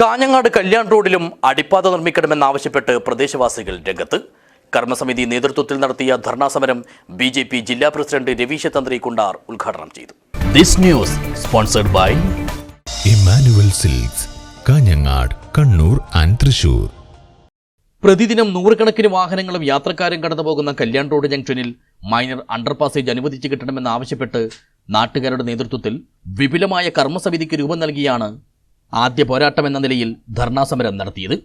കാഞ്ഞങ്ങാട് കല്യാൺ റോഡിലും അടിപ്പാത നിർമ്മിക്കണമെന്നാവശ്യപ്പെട്ട് പ്രദേശവാസികൾ രംഗത്ത്. കർമ്മസമിതി നേതൃത്വത്തിൽ നടത്തിയ ധർണാസമരം ബി ജെ പി ജില്ലാ പ്രസിഡന്റ് രവീശ തന്ത്രി കുണ്ടാർ ഉദ്ഘാടനം ചെയ്തു. This news sponsored by Emmanuel Silks Kanhangad Kannur and Thrissur. പ്രതിദിനം നൂറുകണക്കിന് വാഹനങ്ങളും യാത്രക്കാരും കടന്നുപോകുന്ന കല്യാൺ റോഡ് ജംഗ്ഷനിൽ മൈനർ അണ്ടർപാസേജ് അനുവദിച്ചു കിട്ടണമെന്നാവശ്യപ്പെട്ട് നാട്ടുകാരുടെ നേതൃത്വത്തിൽ വിപുലമായ കർമ്മസമിതിക്ക് രൂപം നൽകിയാണ് ആദ്യ പോരാട്ടം എന്ന നിലയിൽ ധർണാസമരം നടത്തിയത്.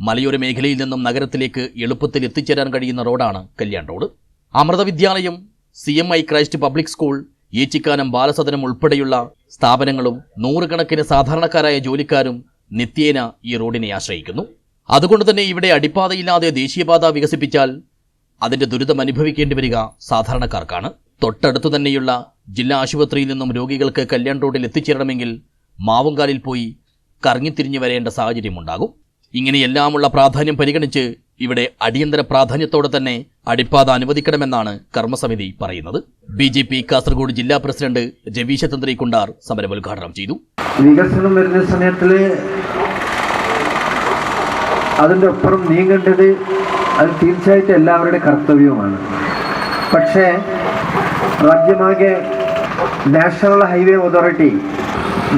മലയോര മേഖലയിൽ നിന്നും നഗരത്തിലേക്ക് എളുപ്പത്തിൽ എത്തിച്ചേരാൻ കഴിയുന്ന റോഡാണ് Kalyan road. Amrita Vidyalayam C M I Christ public school Echikkanam Balasadanam ഉൾപ്പെടെയുള്ള സ്ഥാപനങ്ങളും നൂറുകണക്കിന് സാധാരണക്കാരായ ജോലിക്കാരും നിത്യേന ഈ റോഡിനെ ആശ്രയിക്കുന്നു. അതുകൊണ്ട് തന്നെ ഇവിടെ അടിപ്പാതയില്ലാതെ ദേശീയപാത വികസിപ്പിച്ചാൽ അതിന്റെ ദുരിതം അനുഭവിക്കേണ്ടി വരിക സാധാരണക്കാർക്കാണ്. തൊട്ടടുത്തു തന്നെയുള്ള ജില്ലാ ആശുപത്രിയിൽ നിന്നും രോഗികൾക്ക് കല്യാൺ റോഡിൽ എത്തിച്ചേരണമെങ്കിൽ മാവുങ്കാലിൽ പോയി കറങ്ങിത്തിരിഞ്ഞു വരേണ്ട സാഹചര്യമുണ്ടാകും. ഇങ്ങനെയെല്ലാമുള്ള പ്രാധാന്യം പരിഗണിച്ച് ഇവിടെ അടിയന്തര പ്രാധാന്യത്തോടെ തന്നെ അടിപ്പാത അനുവദിക്കണമെന്നാണ് കർമ്മസമിതി പറയുന്നത്. ബി ജെ പി കാസർഗോഡ് ജില്ലാ പ്രസിഡന്റ് രവീശ തന്ത്രി കുണ്ടാർ സമരം ഉദ്ഘാടനം ചെയ്തു. വികസനം വരുന്ന സമയത്തിൽ അതിന്റെ ഒപ്പുറം നീങ്ങേണ്ടത് അത് തീർച്ചയായിട്ടും എല്ലാവരുടെ കർത്തവ്യവുമാണ്. പക്ഷേ രാജ്യമാകെ നാഷണൽ ഹൈവേ അതോറിറ്റി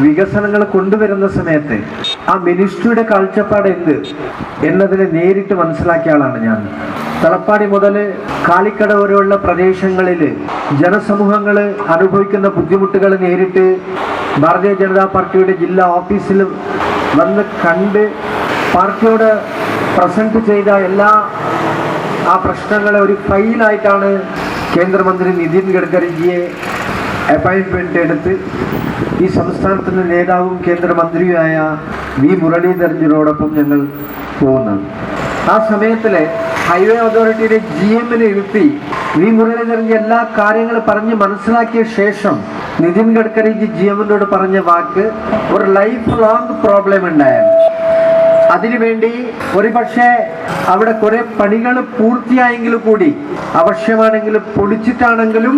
വികസനങ്ങൾ കൊണ്ടുവരുന്ന സമയത്ത് ആ മിനിസ്ട്രിയുടെ കാഴ്ചപ്പാട് എന്ത് എന്നതിനെ നേരിട്ട് മനസ്സിലാക്കിയ ആളാണ് ഞാൻ. തലപ്പാടി മുതൽ കാലിക്കട വരെയുള്ള പ്രദേശങ്ങളിൽ ജനസമൂഹങ്ങൾ അനുഭവിക്കുന്ന ബുദ്ധിമുട്ടുകൾ നേരിട്ട് ഭാരതീയ ജനതാ പാർട്ടിയുടെ ജില്ലാ ഓഫീസിൽ വന്ന് കണ്ട് പാർട്ടിയോട് പ്രസന്റ് ചെയ്ത എല്ലാ ആ പ്രശ്നങ്ങളെ ഒരു ഫയലായിട്ടാണ് കേന്ദ്രമന്ത്രി നിതിൻ ഗഡ്കരിജിയെ അപ്പോയിൻമെന്റ് എടുത്ത് ഈ സംസ്ഥാനത്തിന്റെ നേതാവും കേന്ദ്രമന്ത്രിയുമായ വി മുരളീധരനോടൊപ്പം ഞങ്ങൾ പോകുന്നത് ആ സമയത്തിൽ ഹൈവേ അതോറിറ്റിയുടെ ജി എമ്മിനെ ഇരുത്തി വി മുരളീധരന്റെ എല്ലാ കാര്യങ്ങളും പറഞ്ഞ് മനസ്സിലാക്കിയ ശേഷം നിതിൻ ഗഡ്കരിജി ജി എമ്മിനോട് പറഞ്ഞ വാക്ക് ഒരു ലൈഫ് ലോങ് പ്രോബ്ലം ഉണ്ടായാൽ അതിനുവേണ്ടി ഒരുപക്ഷെ അവിടെ കുറെ പണികൾ പൂർത്തിയായെങ്കിൽ കൂടി ആവശ്യമാണെങ്കിലും പൊളിച്ചിട്ടാണെങ്കിലും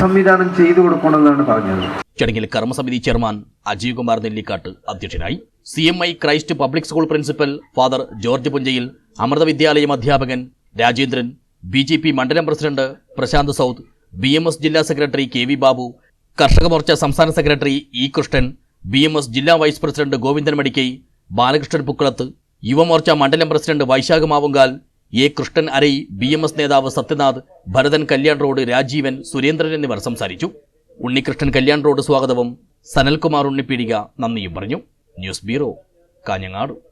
സംവിധാനം ചെയ്തു കൊടുക്കണമെന്നാണ് പറഞ്ഞത്. ചടങ്ങിൽ കർമ്മസമിതി ചെയർമാൻ അജീവ് കുമാർ നെല്ലിക്കാട്ട് അധ്യക്ഷനായി. C M I Christ public school principal father George Punchayil Amrita Vidyalayam അധ്യാപകൻ രാജേന്ദ്രൻ ബി ജെ പി മണ്ഡലം president Prasanth Saud B M S ജില്ലാ secretary K V Babu Karshaka Morcha സംസ്ഥാന secretary E Krishnan B M S ജില്ലാ vice president Govindan Madikkai Balakrishnan Pukkalath Yuva Morcha മണ്ഡലം president Vaishakh Mavungal A Krishnan Arai B M S നേതാവ് Sathyanath Bharathan Kalyan road Rajeevan Surendran എന്നിവർ സംസാരിച്ചു. Unnikrishnan Kalyan road സ്വാഗതവും സനൽകുമാർ ഉണ്ണിപ്പീടിക നന്ദിയും പറഞ്ഞു. News bureau Kanhangad.